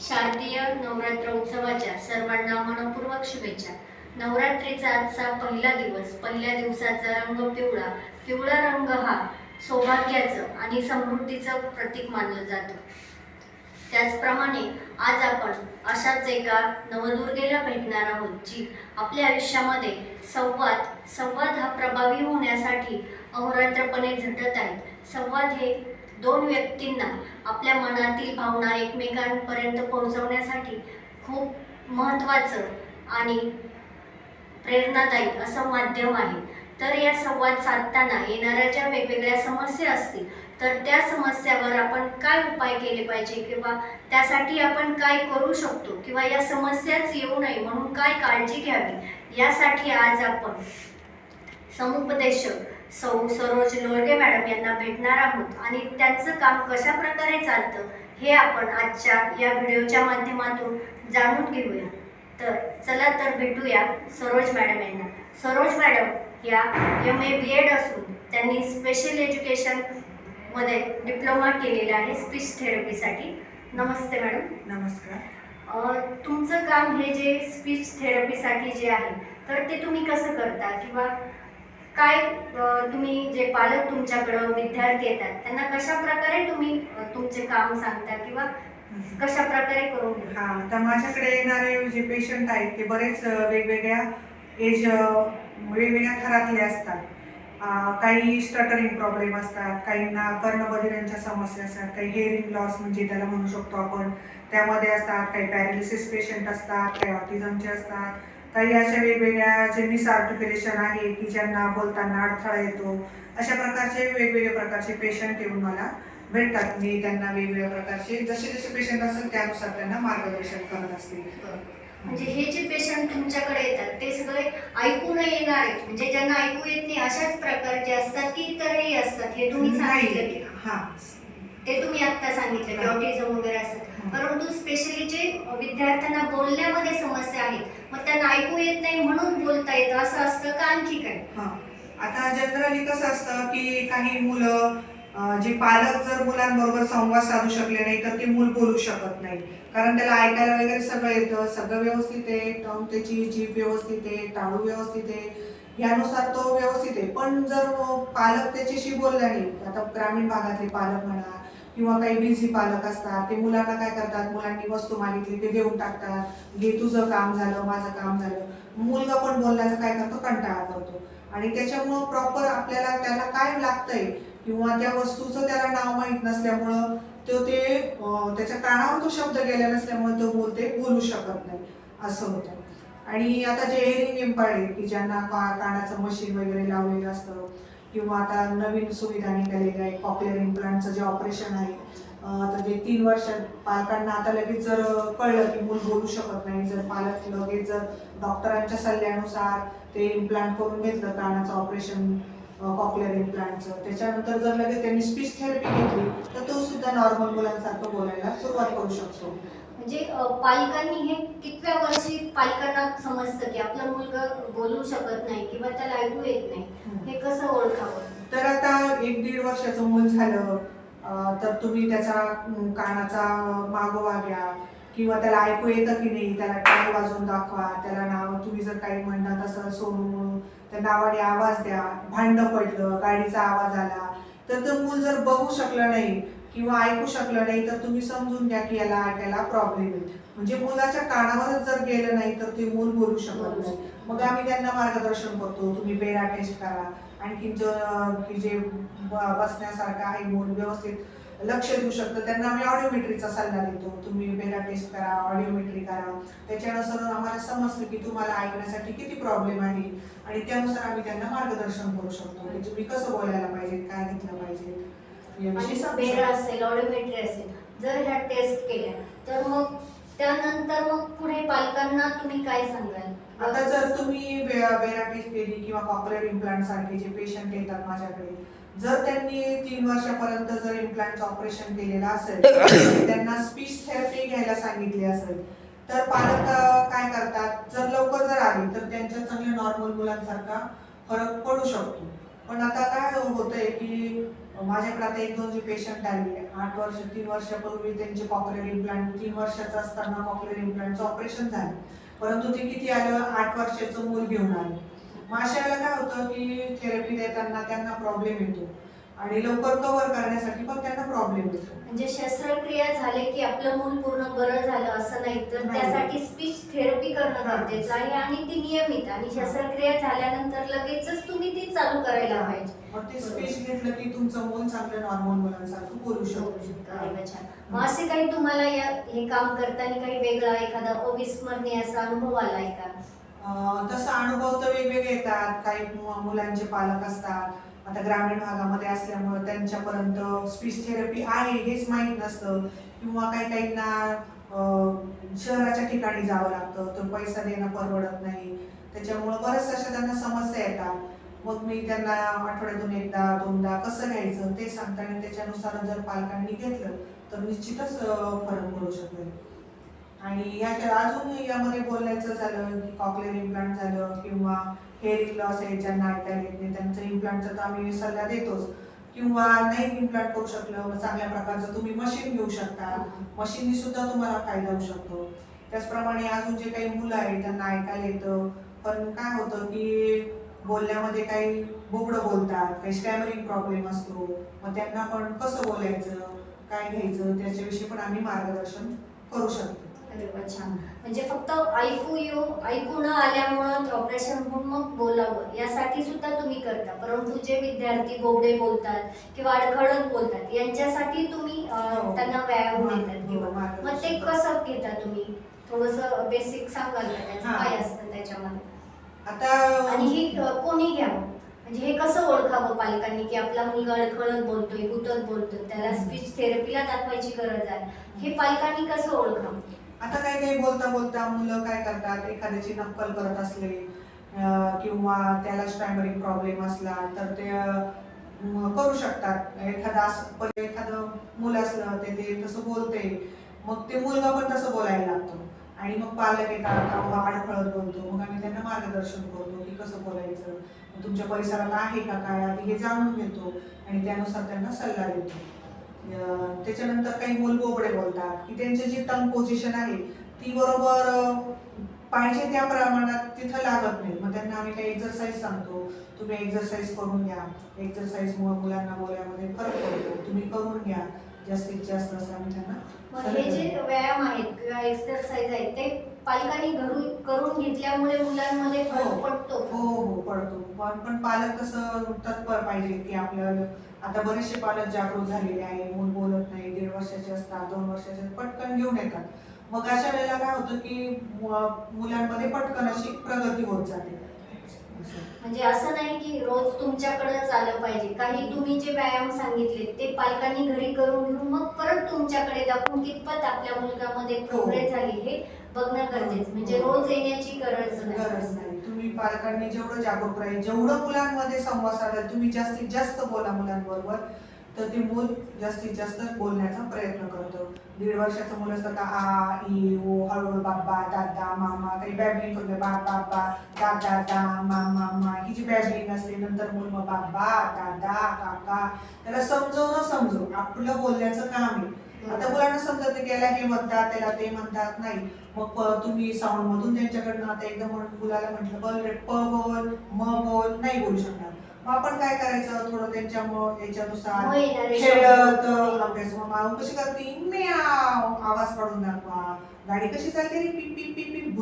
शारदीय नवरात्र उत्सवाच्या सर्वांना मनपूर्वक शुभेच्छा. नवरात्रीचा आजचा पहिला दिवस पहिल्या दिवसाचा रंग पिवळा पिवळा रंग हा सौभाग्याचं आणि समृद्धीचं प्रतीक मानलं जातं. त्याचप्रमाणे आज आपण अशाच एका नवदुर्गेला भेटणार आहोत जी आपल्या आयुष्यामध्ये संवाद संवाद हा प्रभावी होण्यासाठी अहोरात्रपणे झटत आहेत संवाद हे दोन व्यक्तींना आपल्या मनातील भावना एकमेकांपर्यंत पोहोचवण्यासाठी खूप महत्त्वाचं आणि प्रेरणादायी असं माध्यम आहे. तर या संवाद साधताना येणाऱ्या ज्या वेगवेगळ्या समस्या असतील तर त्या समस्यावर आपण काय उपाय केले पाहिजे किंवा त्यासाठी आपण काय करू शकतो किंवा या समस्याच येऊ नये म्हणून काय काळजी घ्यावी यासाठी आज आपण समुपदेशक सौ सरोज लोळगे मॅडम यांना भेटणार आहोत. आणि त्यांचं काम कशा प्रकारे चालतं हे आपण आजच्या या व्हिडिओच्या माध्यमातून जाणून घेऊया. तर चला तर भेटूया सरोज मॅडम यांना. सरोज मॅडम या एम ए बी एड असून त्यांनी स्पेशल एज्युकेशनमध्ये डिप्लोमा केलेला आहे स्पीच थेरपीसाठी नमस्ते मॅडम. नमस्कार. तुमचं काम हे जे स्पीच थेरपीसाठी जे आहे तर ते तुम्ही कसं करता? किंवा काय तुम्ही जे पालक तुमच्याकडं विद्यार्थी येतात त्यांना कशा प्रकारे तुम्ही तुमचे काम सांगता किंवा कशा प्रकारे करून हा तर माझ्याकडे येणारे जे पेशंट आहेत ते बरेच वेगवेगळ्या एज वेगवेगळ्या थरातले असतात. काही स्टटरिंग प्रॉब्लेम असतात काहींना कर्णबधिरांच्या समस्या असतात काही हेअरिंग लॉस म्हणजे त्याला म्हणू शकतो आपण. त्यामध्ये असतात काही पॅरालिसिस पेशंट असतात काही ऑटिझमचे असतात काही अशा वेगवेगळ्या जे मिस आर्टिक्युलेशन आहे की ज्यांना बोलताना अडथळा येतो अशा प्रकारचे वेगवेगळ्या प्रकारचे पेशंट येऊन मला भेटतात. मी त्यांना वेगवेगळ्या प्रकारचे जसे जसे पेशंट असेल त्यानुसार त्यांना मार्गदर्शन करत असते म्हणजे हे जे पेशंट तुमच्याकडे येतात ते सगळे ऐकू न येणारे म्हणजे ज्यांना ऐकू येत नाही अशाच प्रकारचे असतात की इतरही असतात? हे तुम्ही सांगितलं की हा. ते तुम्ही आता सांगितलं की. ऑटिझम वगैरे असतात. परंतु स्पेशली जे विद्यार्थ्यांना बोलण्यामध्ये समस्या आहेत मग त्यांना ऐकू येत नाही म्हणून बोलता येतं असं असतं का आणखी काय हा. आता जनरली कसं असतं की काही मुलं जे पालक जर मुलांबरोबर संवाद साधू शकले नाही तर ते मूल बोलू शकत नाही. कारण त्याला ऐकायला वगैरे सगळं येतं सगळं व्यवस्थित आहे टंग त्याची जीभ व्यवस्थित आहे टाळू व्यवस्थित आहे यानुसार तो व्यवस्थित आहे. पण जर पालक त्याच्याशी बोलला नाही आता ग्रामीण भागातले पालक म्हणा किंवा काही बिझी पालक असतात ते मुलांना काय करतात? मुलांनी वस्तू मागितली ते देऊन टाकतात. घे तुझं काम झालं माझं काम झालं. मुलगा पण बोलण्याचा काय करतो? कंटाळा करतो. आणि त्याच्यामुळं प्रॉपर आपल्याला त्याला काय लागतंय किंवा त्या वस्तूचं त्याला नाव माहीत नसल्यामुळं तो ते त्याच्या कानावर तो शब्द गेला नसल्यामुळे तो बोलते बोलू शकत नाही. असं होतं. आणि आता जे हेअरिंग इम्पार्ट आहे की ज्यांना का कानाचं मशीन वगैरे लावलेलं असतं किंवा आता नवीन सुविधा निघालेल्या आहे कॉक्लिअर इम्प्लांटचं जे ऑपरेशन आहे आता जे तीन वर्षात पालकांना आता लगेच जर कळलं की मूल बोलू शकत नाही जर पालक लगेच जर डॉक्टरांच्या सल्ल्यानुसार ते इम्प्लांट करून घेतलं कानाचं ऑपरेशन कॉक्लिअर इम्प्लांटचं त्याच्यानंतर जर लगेच त्यांनी स्पीच थेरपी घेतली तर तो सुद्धा नॉर्मल मुलांसारखं बोलायला सुरुवात करू शकतो. म्हणजे पालकांनी हे कितव्या वर्षी पालकांना समजतं की आपलं मुलगा बोलू शकत नाही किंवा त्याला ऐकू येत नाही? हे कसं ओळखावं? तर आता एक दीड वर्षाचं मूल झालं तर तुम्ही त्याचा कानाचा मागोवा घ्या किंवा त्याला ऐकू येतं की नाही त्याला टाळ वाजून दाखवा त्याला नाव तुम्ही जर काही म्हणत तसं सोनू म्हणून त्या नावाने आवाज द्या भांडं पडलं गाडीचा आवाज आला तर ते मूल जर बघू शकलं नाही किंवा ऐकू शकलं नाही तर तुम्ही समजून घ्या की याला ऐकायला प्रॉब्लेम आहे. म्हणजे मुलाच्या कानावरच जर गेलं नाही तर ते मूल बोलू शकत नाही. मग आम्ही त्यांना मार्गदर्शन करतो तुम्ही बेरा टेस्ट करा. आणखी जो की जे बसण्यासारखं आहे मूल व्यवस्थित लक्ष देऊ शकतं. त्यांना आम्ही ऑडिओमेट्रीचा सल्ला देतो. तुम्ही बेरा टेस्ट करा ऑडिओमेट्री करा. त्याच्यानुसार आम्हाला समजतं की तुम्हाला ऐकण्यासाठी किती प्रॉब्लेम आहे आणि त्यानुसार आम्ही त्यांना मार्गदर्शन करू शकतो. की तुम्ही कसं बोलायला पाहिजे काय घेतलं पाहिजे. बेरा शकतो. असेल ऑडिओमेट्री असेल. जर ह्या टेस्ट केल्या तर मग त्यानंतर मग पुढे पालकांना तुम्ही काय सांगाल? आता जर तुम्ही बेरा टेस्ट केली किंवा कॉपरेट इम्प्लांट सारखे जे पेशंट येतात माझ्याकडे जर त्यांनी तीन वर्षापर्यंत जर इम्प्लांटचं ऑपरेशन केलेलं असेल त्यांना स्पीच थेरपी घ्यायला सांगितली असेल तर पालक काय करतात? जर लवकर जर आले तर त्यांच्या चांगल्या नॉर्मल मुलांसारखा फरक पडू शकतो. पण आता काय होतंय की माझ्याकडे आता एक दोन जे पेशंट आले आठ वर्ष तीन वर्षापूर्वी त्यांचे कॉकलेर इम्प्लांट तीन वर्षाचं असताना कॉकलेर इम्प्लांटचं ऑपरेशन झालं. परंतु ते किती आलं? आठ वर्षाचं मूल घेऊन आलं. मग वेळेला काय होतं की थेरपी देताना त्यांना प्रॉब्लेम येतो आणि लवकर कव्हर करण्यासाठी पण त्यांना प्रॉब्लेम येतो म्हणजे शस्त्रक्रिया झाले की आपलं मूल पूर्ण बरं झालं असं नाही तर नाही. त्यासाठी स्पीच थेरपी करणं हा. गरजेचं आहे आणि ती नियमित आणि शस्त्रक्रिया झाल्यानंतर लगेचच तुम्ही ती चालू करायला पाहिजे मग ते घेतलं की तुमचं मूल चांगलं नॉर्मल मुलांसारखं बोलू शकू शकतो. अरे छान. मग असे काही तुम्हाला या हे काम करताना काही वेगळा एखादा अविस्मरणीय असा अनुभव आलाय का तसं अनुभव तर वेगवेगळे येतात. काही मु- मुलांचे पालक असतात. आता ग्रामीण भागामध्ये असल्यामुळे त्यांच्यापर्यंत स्पीच थेरपी आहे हेच माहीत नसतं. किंवा काही काहींना शहराच्या ठिकाणी जावं लागतं. तो पैसा देणं परवडत नाही. त्याच्यामुळं बऱ्याच अशा त्यांना समस्या येतात. मग मी त्यांना आठवड्यातून एकदा दोनदा कसं घ्यायचं ते सांगताना त्याच्यानुसार जर पालकांनी घेतलं तर निश्चितच फरक पडू शकेल. आणि याच्या अजून यामध्ये बोलायचं झालं की कॉकलेर इम्प्लांट झालं किंवा हेअरिंग लॉस आहे ज्यांना ऐकता येत नाही त्यांचं इम्प्लांटचा तर आम्ही सल्ला देतोच. किंवा नाही इम्प्लांट करू शकलं चांगल्या प्रकारचं तुम्ही मशीन घेऊ शकता. मशीननी सुद्धा तुम्हाला फायदा होऊ शकतो. त्याचप्रमाणे अजून जे काही मुलं आहेत त्यांना ऐकायला येतं. पण काय होतं की बोलण्यामध्ये काही बोबडं बोलतात काही स्टॅमरिंग प्रॉब्लेम असतो. मग त्यांना पण कसं बोलायचं काय घ्यायचं त्याच्याविषयी पण आम्ही मार्गदर्शन करू शकतो. अरे छान. म्हणजे फक्त ऐकू येऊ ऐकू न आल्यामुळं ऑपरेशन होऊन मग बोलावं यासाठी सुद्धा तुम्ही करता. परंतु जे विद्यार्थी बोबडे बोलतात किंवा अडखळत बोलतात यांच्यासाठी तुम्ही अं, हो. त्यांना व्यायाम देतात हो, किंवा मग ते कसं घेता तुम्ही? थोडस बेसिक सांगाल का? त्याचं हा. काय असतं त्याच्यामध्ये? आता आणि हे अ, कोणी घ्यावं? म्हणजे हे कसं ओळखावं पालकांनी की आपला मुलगा अडखळत बोलतोय गुतत बोलतोय त्याला. स्पीच थेरपीला दाखवायची गरज आहे? हे पालकांनी कसं ओळखावं? आता काही काही बोलता बोलता मुलं काय करतात? एखाद्याची नक्कल करत असले किंवा त्याला स्टॅमरिंग प्रॉब्लेम असला तर ते करू शकतात. एखादा एखादं मुलं असलं ते ते तसं बोलते. मग ते मुलगा पण तसं बोलायला लागतो. आणि मग पालक येतात अहो, अडखळत बोलतो. मग आम्ही त्यांना मार्गदर्शन करतो की कसं बोलायचं? तुमच्या परिसरात आहे का काय? आधी हे जाणून घेतो आणि त्यानुसार त्यांना सल्ला देतो. त्याच्यानंतर काही मूल बोबडे बोलतात की त्यांची जी टंग पोझिशन आहे ती बरोबर पाहिजे त्या प्रमाणात तिथं लागत नाही. मग त्यांना आम्ही काही एक्सरसाइज सांगतो तुम्ही एक्सरसाइज करून घ्या. एक्सरसाइजमुळे मुलांना बोलण्यामध्ये फरक पडतो. तुम्ही करून घ्या. जास्तीत जास्त असं आम्ही त्यांना हे जे व्यायाम आहेत किंवा एक्सरसाइज आहेत ते पालकांनी घरून करून घेतल्यामुळे मुलांमध्ये फरक हो. पडतो हो हो पडतो. पण पण पालक कसं तत्पर पाहिजे की आपलं आता बरेचसे पालक जागृत झालेले आहे मूल बोलत नाही दीड वर्षाचे असतात दोन वर्षाचे पटकन घेऊन येतात. मग अशा वेळेला काय होतं की मुलांमध्ये पटकन अशी प्रगती होत जाते. म्हणजे असं नाही की रोज तुमच्याकडेच आलं पाहिजे. काही तुम्ही जे व्यायाम सांगितले ते पालकांनी घरी करून घेऊन मग परत तुमच्याकडे दाखवून कितपत आपल्या मुलगामध्ये प्रोग्रेस झाली हे बघणं गरजेचं. म्हणजे रोज येण्याची गरज गरज नाही. तुम्ही पालकांनी जेवढं जागरूक राहील जेवढं मुलांमध्ये संवाद साधाल तुम्ही जास्तीत जास्त बोला मुलांबरोबर तर ते मूल जास्तीत जास्त बोलण्याचा प्रयत्न करतं. दीड वर्षाचं मुलं असतं का आ ई ओ हळूहळू बाबा दादा मामा काही बॅबलिंग करतो बाबा बाबा दादा दा मामा मा ही जी बॅबलिंग असते नंतर मूल मग बाबा दादा काका त्याला समजवणं समजव आपलं बोलण्याचं काम आहे. आता मुलांना समजत नाही याला हे म्हणतात त्याला ते म्हणतात नाही. मग तुम्ही साऊंड मधून त्यांच्याकडनं आता एकदम म्हण- मुलाला म्हटलं बल रे प बोल म बोल नाही बोलू शकणार. मग आपण काय करायचं? थोडं त्यांच्या म- याच्यानुसार खेळत. अभ्यास मग कशी करते? म्याव आवाज काढून दाखवा. गाडी कशी चालते रे? पिप पिप पिप पिप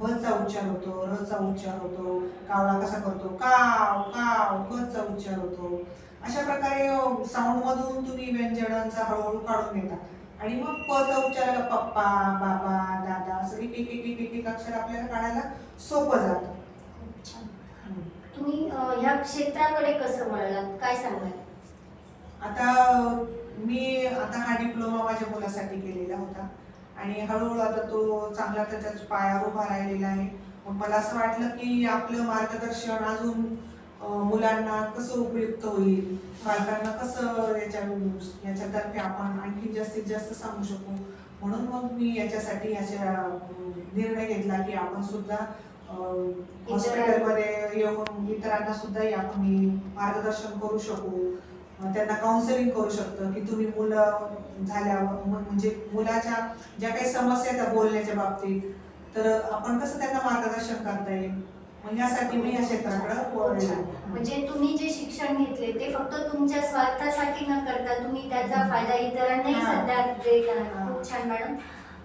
बसचा उच्चार होतो रचा उच्चार होतो कावळा कसा करतो? काव काव कचा उच्चार होतो. अशा प्रकारे साऊंड मधून तुम्ही व्यंजनांचा हळूहळू काढून घेतात आणि मग पचा उच्चाराला पप्पा बाबा दादा असं एक एक एक एक एक अक्षर आपल्याला काढायला सोपं जातं. तुम्ही अ, ह्या क्षेत्राकडे कसं वळलात? काय सांगाल? आता मी आता हा डिप्लोमा माझ्या मुलासाठी केलेला होता. आणि हळूहळू आता तो चांगला त्याच्याच पायावर उभा राहिलेला आहे. मग मला असं वाटलं की आपलं मार्गदर्शन अजून मुलांना कसं उपयुक्त होईल पालकांना कसं याच्या याच्यातर्फे आपण आणखी जास्तीत जास्त सांगू शकू? म्हणून मग मी याच्यासाठी याच्या निर्णय घेतला की आपण सुद्धा हॉस्पिटलमध्ये येऊन इतरांना सुद्धा आम्ही मार्गदर्शन करू शकू. त्यांना काउन्सिलिंग करू शकतो की तुम्ही मुलं झाल्यावर म्हणजे मुलाच्या ज्या काही समस्या आहेत बोलण्याच्या बाबतीत तर आपण कसं त्यांना मार्गदर्शन करता येईल? मग यासाठी मी या क्षेत्राकडे वळले म्हणजे तुम्ही जे शिक्षण घेतले ते फक्त तुमच्या स्वार्थासाठी न करता तुम्ही त्याचा फायदा इतरांनाही हा. सध्या देत आहात. खूप छान मॅडम.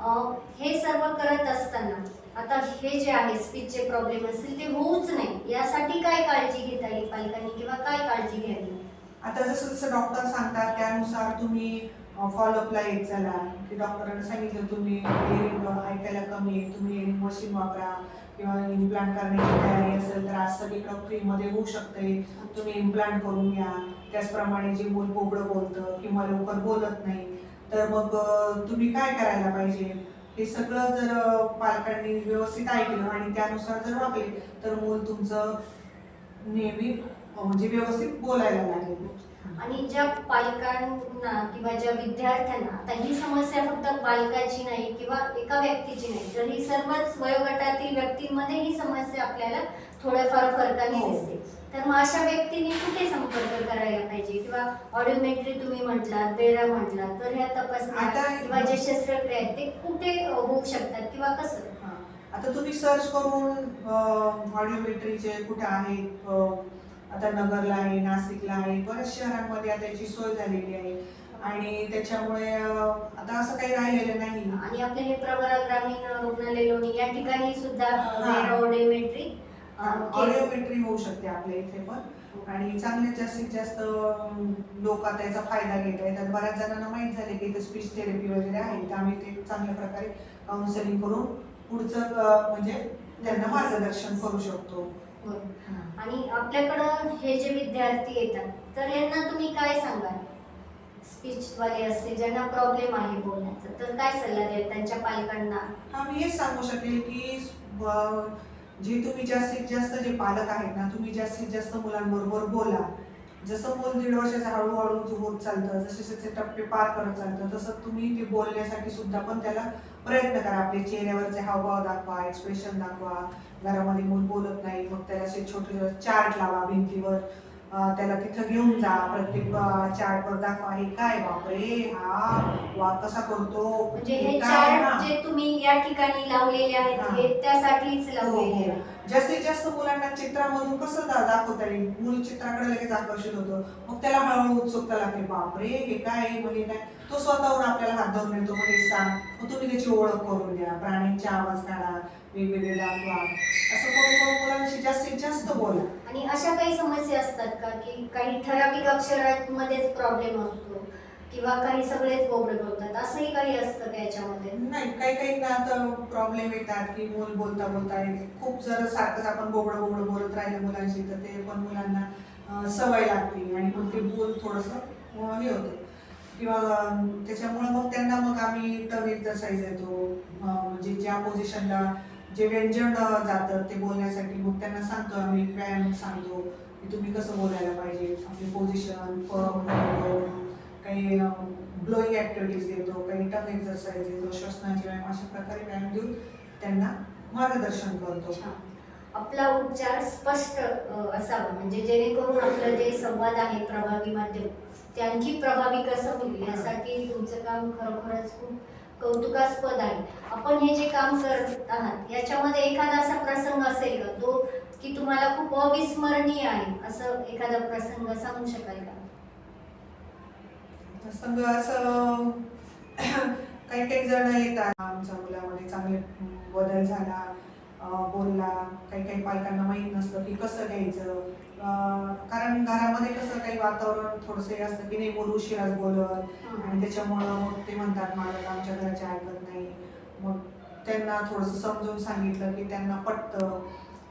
अं, हे सर्व करत असताना आता हे जे आहे स्पीचचे प्रॉब्लेम असतील ते होऊच नाही. यासाठी काय काळजी घेता येईल पालकांनी किंवा काय काळजी घ्यावी? आता जसं जसं डॉक्टर सांगतात त्यानुसार तुम्ही फॉलोअपला येत चला. की डॉक्टरांनी सांगितलं तुम्ही हेअरिंग ऐकायला कमी आहे तुम्ही मशीन वापरा. किंवा इम्प्लांट करण्याची तयारी असेल तर आज सगळीकडं फ्रीमध्ये होऊ शकते. तुम्ही इम्प्लांट करून घ्या. त्याचप्रमाणे जे मूल बोबडं बोलतं किंवा लवकर बोलत नाही तर मग तुम्ही काय करायला पाहिजे? हे सगळं जर पालकांनी व्यवस्थित ऐकलं आणि त्यानुसार जर वागले तर मूल तुमचं नेहमी म्हणजे व्यवस्थित बोलायला लागेल. आणि ज्या पालकांना किंवा ज्या विद्यार्थ्यांना आता ही समस्या फक्त पालकाची नाही किंवा एका व्यक्तीची नाही तर ही सर्वच वयोगटातील व्यक्तींमध्ये ही समस्या आपल्याला थोड्याफार फरकाने हो. दिसते तर मग अशा व्यक्तींनी कुठे संपर्क करायला पाहिजे किंवा ऑडिओमेट्री तुम्ही म्हटलात बेरा म्हटलात तर ह्या तपासण्या किंवा जे शस्त्रक्रिया आहेत ते कुठे होऊ शकतात किंवा कसं. आता तुम्ही सर्च करून ऑडिओमेट्रीचे कुठे आहेत आता नगरला आहे नाशिकला आहे बऱ्याच शहरांमध्ये आता याची सोय झालेली आहे. आणि त्याच्यामुळे आता असं काही राहिलेलं नाही. आणि आपले हे प्रवरा ग्रामीण रुग्णालय लोणी या ठिकाणी सुद्धा. ऑडिओमेट्री ऑडिओमेट्री होऊ शकते आपल्या इथे पण. आणि चांगले जास्तीत जास्त लोक आता याचा फायदा घेत आहेत. आणि बऱ्याच जणांना माहीत झाले की इथे स्पीच थेरपी वगैरे आहे. तर आम्ही ते चांगल्या प्रकारे काउन्सिलिंग करून पुढचं म्हणजे त्यांना मार्गदर्शन करू शकतो. आणि आपल्याकडं हे जे विद्यार्थी येतात तर यांना तुम्ही काय सांगाल? स्पीच वाले असते ज्यांना प्रॉब्लेम आहे बोलण्याचा तर काय सल्ला द्याल त्यांच्या पालकांना? हा मी हेच सांगू शकेल की जे तुम्ही जास्तीत जास्त जे पालक आहेत ना तुम्ही जास्तीत जास्त मुलांबरोबर बोला. जसं मूल दीड वर्षाचं हळूहळू होत चालतं जसे जसे टप्पे पार करत चालतं तसं तुम्ही ते बोलण्यासाठी सुद्धा पण त्याला प्रयत्न करा आपले चेहऱ्यावरचे हावभाव दाखवा एक्सप्रेशन दाखवा घरामध्ये मूल बोलत नाही मग त्याला असे छोटे चार्ट लावा भिंतीवर त्याला तिथं घेऊन जा प्रत्येक चार्टवर दाखवा हे काय बापरे हा वाद कसा करतो म्हणजे हे? चार्ट जे तुम्ही या ठिकाणी लावलेले आहेत हा. हे त्यासाठीच हो, लावलेले हो. आहेत जास्तीत जास्त मुलांना चित्रामधून कसं दाखवता येईल? मूल चित्राकडे लगेच आकर्षित होतं. मग त्याला हळूहळू उत्सुकता लागते. बापरे हे काय हे म्हणजे काय? तो स्वतःहून आपल्याला हात धरून येतो म्हणजे सांग. मग तुम्ही त्याची ओळख करून द्या. प्राण्यांचे आवाज काढा. वेगवेगळे दाखवा. असं करून करून मुलांशी जास्तीत जास्त बोला. आणि अशा काही समस्या असतात का? की काही ठराविक अक्षरांमध्येच प्रॉब्लेम असतो. किंवा काही सगळेच बोबडे बोलतात असंही काही असतं का याच्यामध्ये? नाही काही काही ना आता प्रॉब्लेम येतात की मूल बोलता बोलता खूप जर सारखंच आपण बोबडं बोबडं बोलत राहिलं मुलांशी तर ते पण मुलांना अं, सवय लागते आणि मग ते बोल थोडंसं अं, हे होतं. किंवा अं, त्याच्यामुळं मग त्यांना मग आम्ही टर्न एक्सरसाइज येतो. अं, म्हणजे ज्या पोझिशनला जे व्यंजन अं, जातं ते बोलण्यासाठी मग त्यांना सांगतो आम्ही व्यायाम सांगतो की तुम्ही कसं बोलायला पाहिजे आपली पोझिशन काही ब्लोईंग ॲक्टिव्हिटीज देतो काही टंग एक्सरसाइज देतो श्वसनाची व्यायाम अशा प्रकारे व्यायाम देऊन त्यांना मार्गदर्शन करतो. आपला उच्चार स्पष्ट असावा. म्हणजे जेणेकरून आपलं जे संवाद आहे प्रभावी माध्यम त्यांची प्रभावी कसं होईल यासाठी तुमचं काम खरोखरच खूप कौतुकास्पद आहे. आपण हे जे काम करत आहात याच्यामध्ये एखादा असा प्रसंग असेल का तो की तुम्हाला खूप अविस्मरणीय आहे असं एखादा प्रसंग सांगू शकाल का? सगळं असं काही काही जण येतात. आमच्या मुलामध्ये चांगले बदल झाला बोलला. काही काही पालकांना माहीत नसतं की कसं घ्यायचं. कारण घरामध्ये कसं काही वातावरण थोडंसं हे असतं की नाही मूल उशिराच बोलत. आणि त्याच्यामुळं मग ते म्हणतात मालक आमच्या घराचे ऐकत नाही. मग त्यांना थोडंसं समजून सांगितलं की त्यांना पटतं.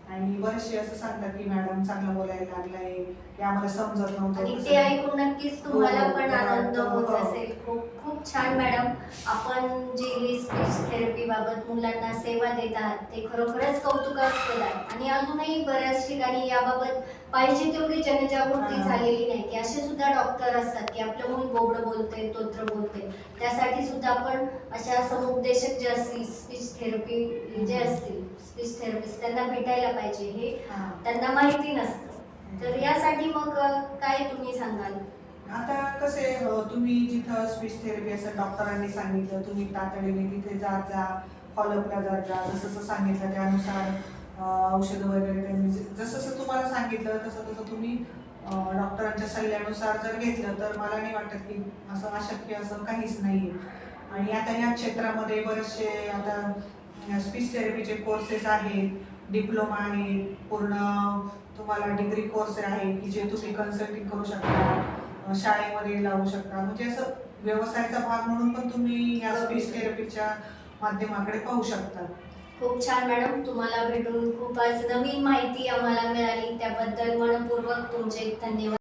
आणि बरेचसे असं सांगतात की मॅडम चांगलं बोलायला लागलाय की आम्हाला समजत नव्हतं आणि ते ऐकून नक्कीच तुम्हाला हो, पण हो, आनंद हो. होत असेल. खूप खूप छान मॅडम. आपण जी स्पीच थेरपी बाबत मुलांना सेवा देत आहात ते खरोखरच कौतुकास्पद आहे. आणि अजूनही बऱ्याच ठिकाणी याबाबत पाहिजे तेवढी जनजागृती हा. झालेली नाही की असे सुद्धा डॉक्टर असतात की आपलं मूल बोबडं बोलते तोत्र बोलते त्यासाठी सुद्धा आपण अशा समुपदेशक जे असतील स्पीच थेरपी जे असतील स्पीच थेरपिस्ट त्यांना भेटायला पाहिजे हे. त्यांना माहिती नसतं. तर यासाठी मग काय तुम्ही सांगाल? आता कसे तुम्ही जिथं स्पीच थेरपी असं डॉक्टरांनी सांगितलं तुम्ही तातडीने तिथे जात जा फॉलोअपला जात जा जसं जसं सांगितलं त्यानुसार औषधं वगैरे त्यांनी जसं जसं तुम्हाला सांगितलं तसं तसं तुम्ही डॉक्टरांच्या सल्ल्यानुसार जर घेतलं तर मला नाही वाटत की असं अशक्य असं काहीच नाही आणि आता या क्षेत्रामध्ये बरेचसे आता स्पीच थेरपीचे कोर्सेस आहेत. डिप्लोमा आहे पूर्ण तुम्हाला डिग्री कोर्स आहे की जे तुम्ही कन्सल्टिंग करू शकता. शाळेमध्ये लावू शकता. म्हणजे असं व्यवसायाचा भाग म्हणून पण तुम्ही या स्पीच थेरपीच्या माध्यमाकडे पाहू शकता. खूप छान मॅडम. तुम्हाला भेटून खूप आज नवीन माहिती आम्हाला मिळाली. त्याबद्दल मनपूर्वक तुमचे धन्यवाद.